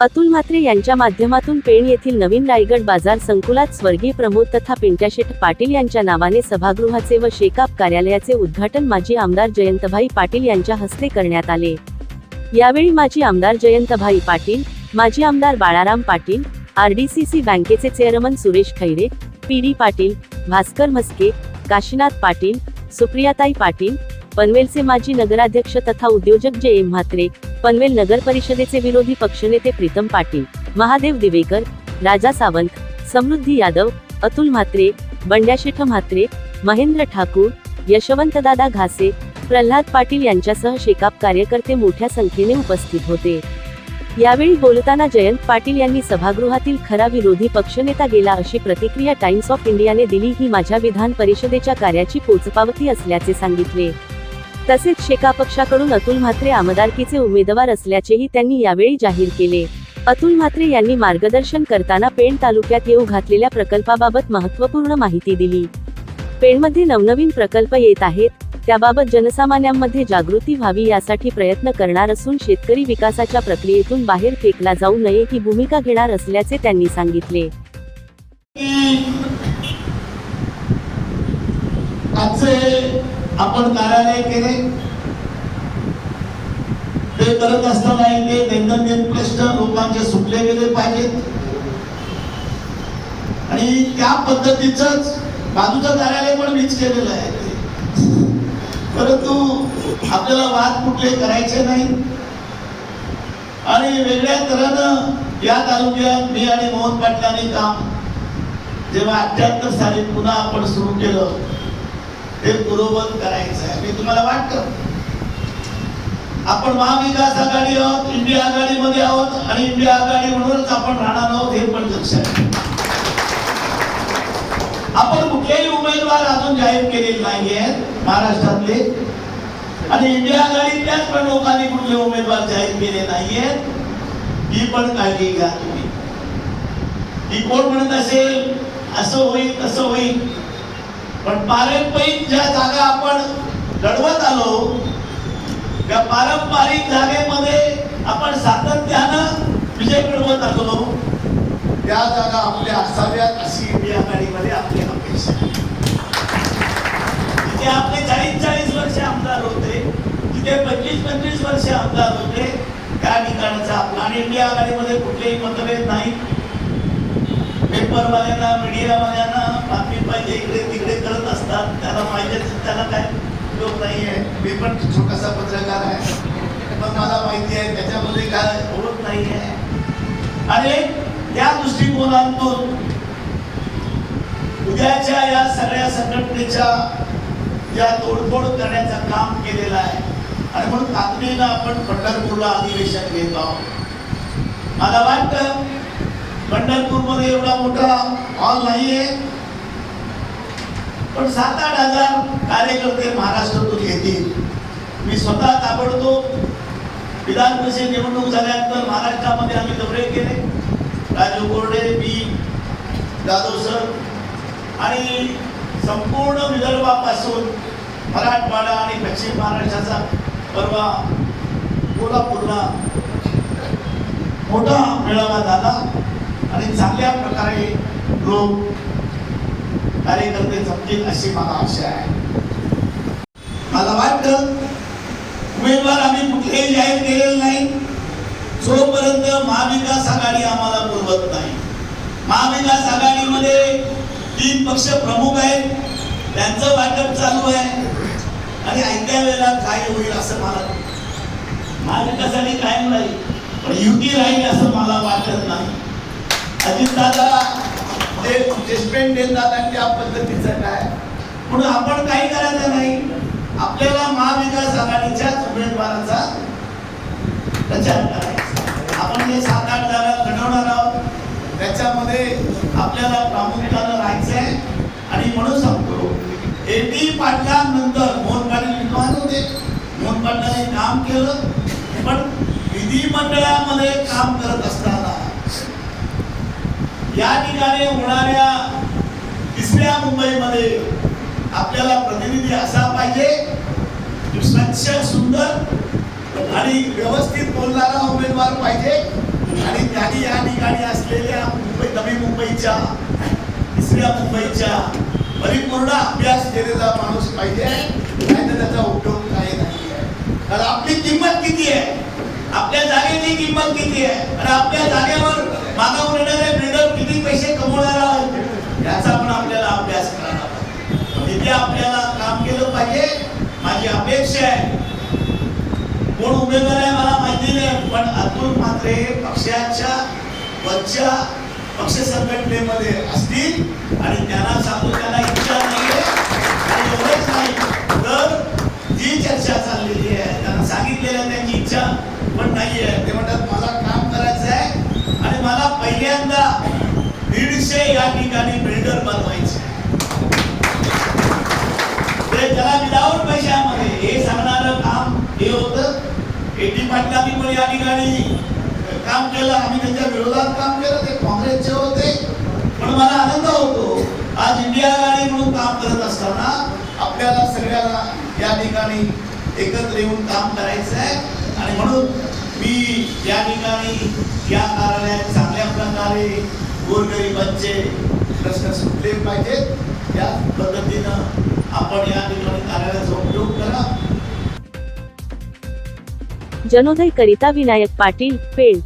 अतुल म्हात्रे यांच्या माध्यमातून पेण येथील नवीन रायगड बाजार संकुलात स्वर्गीय प्रमोद तथा पिंट्याशेठ पाटील यांच्या नावाने सभागृहाचे व शेकाप कार्यालयाचे उद्घाटन माजी आमदार जयंतभाई पाटील यांच्या हस्ते करण्यात आले. यावेळी माजी आमदार जयंतभाई पाटील माजी आमदार बाळाराम पाटील आरडीसीसी बँकेचे chairman Suresh Khaire P D Patil Bhaskar Mhaske Kashinath Patil सुप्रियाताई Patil पनवेलचे माजी नगराध्यक्ष तथा उद्योजक जे एम म्हात्रे पनवेल नगर परिषदेचे विरोधी पक्षनेते प्रीतम पाटील महादेव दिवेकर राजा सावंत समृद्धी यादव अतुल म्हात्रे बंड्याशेठ म्हात्रे महेंद्र ठाकूर यशवंतदादा घासे प्रल्हाद पाटील यांच्यासह शेकाप कार्यकर्ते मोठ्या संख्येने उपस्थित होते. यावेळी बोलताना जयंत पाटील यांनी सभागृहातील खरा विरोधी पक्षनेता गेला अशी प्रतिक्रिया टाइम्स ऑफ इंडियाने दिली. ही माझ्या विधान परिषदेच्या कार्याची पोचपावती असल्याचे सांगितले. तसेच शेका पक्षाकडून अतुल म्हात्रे आमदारकीचे उमेदवार असल्याचेही त्यांनी यावेळी जाहीर केले. अतुल म्हात्रे यांनी मार्गदर्शन करताना पेण तालुक्यात येऊ घातलेल्या प्रकल्पाबाबत महत्त्वपूर्ण माहिती दिली. पेणमध्ये नवनवीन प्रकल्प येत आहेत त्याबाबत जनसामान्यांमध्ये जागृती व्हावी यासाठी प्रयत्न करणार असून शेतकरी विकासाच्या प्रक्रियेतून बाहेर फेकला जाऊ नये ही भूमिका घेणार असल्याचे त्यांनी सांगितले. आजचे आपण कार्यालय केले. ते करत असताना ते दैनंदिन प्रश्न लोकांचे सुटले गेले पाहिजेत. आणि त्या पद्धतीच बाजूचं कार्यालय पण मीच केलेलं आहे परंतु आपल्याला वाद कुठले करायचे नाही. आणि वेगळ्या तऱ्हेनं या तालुक्यात मी आणि मोहन पाटलांनी काम जेव्हा अठ्याहत्तर साली पुन्हा आपण सुरू केलं ते पूर्ववत करायचं आहे मी तुम्हाला वाटतं? आपण महाविकास आघाडी आहोत इंडिया आघाडीमध्ये आहोत आणि इंडिया आघाडी म्हणूनच आपण राहणार आहोत हे पण लक्षात आपण कुठलेही उमेदवार अजून जाहीर केलेले नाहीये महाराष्ट्रातले. आणि इंडिया आघाडीतल्याच पण लोकांनी कुठले उमेदवार जाहीर केले नाहीयेत ही पण काळजी घ्या तुम्ही. ही कोण म्हणत असेल असं होईल तसं होईल. पण पारंपरिक ज्या जागा आपण लढवत आलो त्या पारंपरिक जागेमध्ये आपण सातत्यानं विजय मिळवत आलो. त्या जागा आपल्या असाव्यात अशी इंडिया आघाडीमध्ये आपली अपेक्षा तिथे आपले चाळीस चाळीस वर्ष आमदार होते तिथे पंचवीस पंचवीस वर्ष आमदार होते त्या ठिकाणचा आपला. आणि इंडिया आघाडीमध्ये कुठलेही मतभेद नाही. पेपरवाल्यांना मीडियावाल्यांना पाहिजे इकडे तिकडे करत असतात त्याला पाहिजे त्याला काय उपयोग नाही आहे. मी पण छोटासा पत्रकार आहे. पण मला माहिती आहे त्याच्यामध्ये काय होत नाही आहे. आणि त्या दृष्टिकोनातून उद्याच्या या सगळ्या संघटनेच्या या तोडफोड करण्याचं काम केलेलं आहे. आणि म्हणून तातडीनं आपण पंढरपूरला अधिवेशन घेत आहोत. मला वाटतं पंढरपूरमध्ये एवढा मोठा हॉल नाहीये. पण सात आठ हजार कार्यकर्ते महाराष्ट्रातून येतील. मी स्वतः ताबडतोब विधान परिषद निवडणूक झाल्यानंतर महाराष्ट्रामध्ये आम्ही दौरे केले. राजू कोरडे मी जाधव सर आणि संपूर्ण विदर्भापासून मराठवाडा आणि पश्चिम महाराष्ट्राचा परवा कोल्हापूरला मोठा मेळावा झाला. आणि चांगल्या प्रकारे लोक कार्यकर्ते जमतील अशी मला आशा आहे. मला वाटतं उमेदवार आम्ही कुठलेही जाहीर केलेले नाही. जोपर्यंत महाविकास आघाडी आम्हाला पुरवत नाही. महाविकास आघाडीमध्ये तीन पक्ष प्रमुख आहेत. त्यांचं वाटप चालू आहे. आणि ऐकत्या वेळेला काय होईल असं मला महाविकासाठी कायम राहील. पण युती राहील असं मला वाटत नाही. अजितदादा ते स्टेटमेंट देतात आणि त्या पद्धतीचं काय? म्हणून आपण काही करायचं नाही. आपल्याला महाविकास आघाडीच्याच उमेदवाराचा प्रचार करायचा. आपण जे सात आठ जागा घडवणार आहोत. त्याच्यामध्ये आपल्याला प्रामुख्यानं राहायचं आहे आणि म्हणून सांगतो ए पी पाटलांनंतर मोहन पाटील विद्वान होते. मोहन पाटलांनी काम केलं पण विधिमंडळामध्ये काम करत असताना या ठिकाणी होणाऱ्या तिसऱ्या मुंबईमध्ये आपल्याला प्रतिनिधी असा पाहिजे स्वच्छ सुंदर आणि व्यवस्थित बोलणारा उमेदवार पाहिजे. आणि त्यांनी या ठिकाणी असलेल्या मुंबई नवी मुंबईच्या तिसऱ्या मुंबईच्या परिपूर्ण अभ्यास केलेला माणूस पाहिजे. नाही त्याचा उपयोग काही नाही. आहे आपली किंमत किती आहे? आपल्या जागेची किंमत किती आहे? आणि आपल्या जागेवर मागावर येणारे पैसे कमवणारा आहेत. याचा पण आपल्याला अभ्यास करायला पाहिजे म्हणजे तिथे आपल्याला काम केलं पाहिजे माझी अपेक्षा आहे. कोण उमेदवार आहे मला माहिती नाही पण अतुल मात्रे पक्षाच्या वरच्या पक्ष संघटनेमध्ये असतील आणि त्यांना सांगू त्यांना इच्छा नाहीये आणि एवढंच नाही तर जी चर्चा चाललेली आहे त्यांना सांगितलेलं आहे त्यांची इच्छा पण नाहीये ते म्हणतात मला काम करायचं आहे आणि मला पहिल्यांदा दीडशे या ठिकाणी बिल्डर बनवायचे. त्याला विदाऊट पैशामध्ये हे सांगणारं काम हे होतं. एटी पाटलांनी पण या ठिकाणी काम केलं आम्ही त्यांच्या विरोधात काम केलं ते काँग्रेसचे होते. पण मला आनंद होतो आज इंडिया गाडी म्हणून काम करत असताना आपल्याला सगळ्याला या ठिकाणी एकत्र येऊन काम करायचं आहे. आणि म्हणून मी या ठिकाणी या कार्यालयात चांगल्या प्रकारे गोरगरिबांचे प्रश्न सुटले पाहिजेत. या पद्धतीनं आपण या ठिकाणी कार्यालयाचा उपयोग करा. जनोदय करिता विनायक पाटील पेड